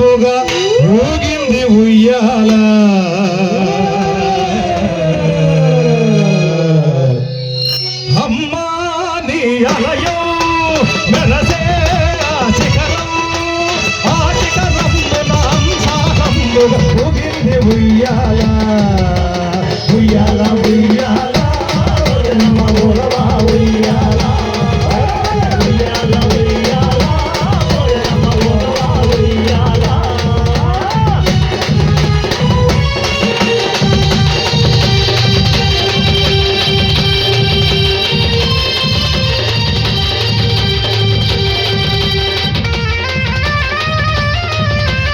అంబుగా ఊగింది ఉయ్యాల అమ్మా నీ ఉయ్యాల ఉయ్యాల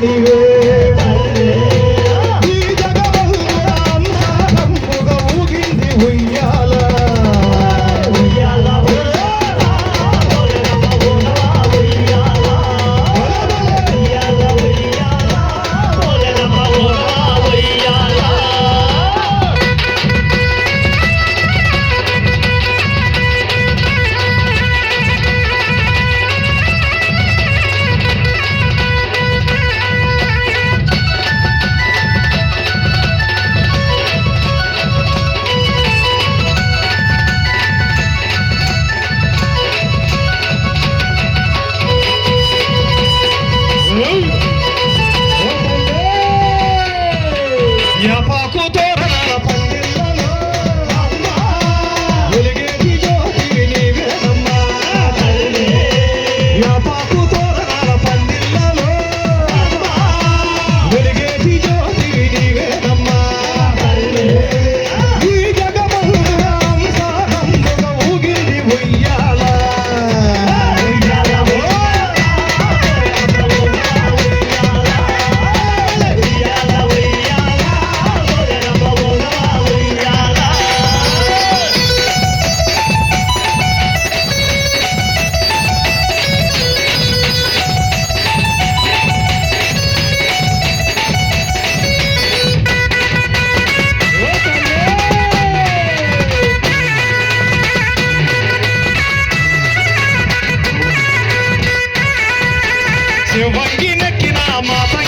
你越。I'm mama.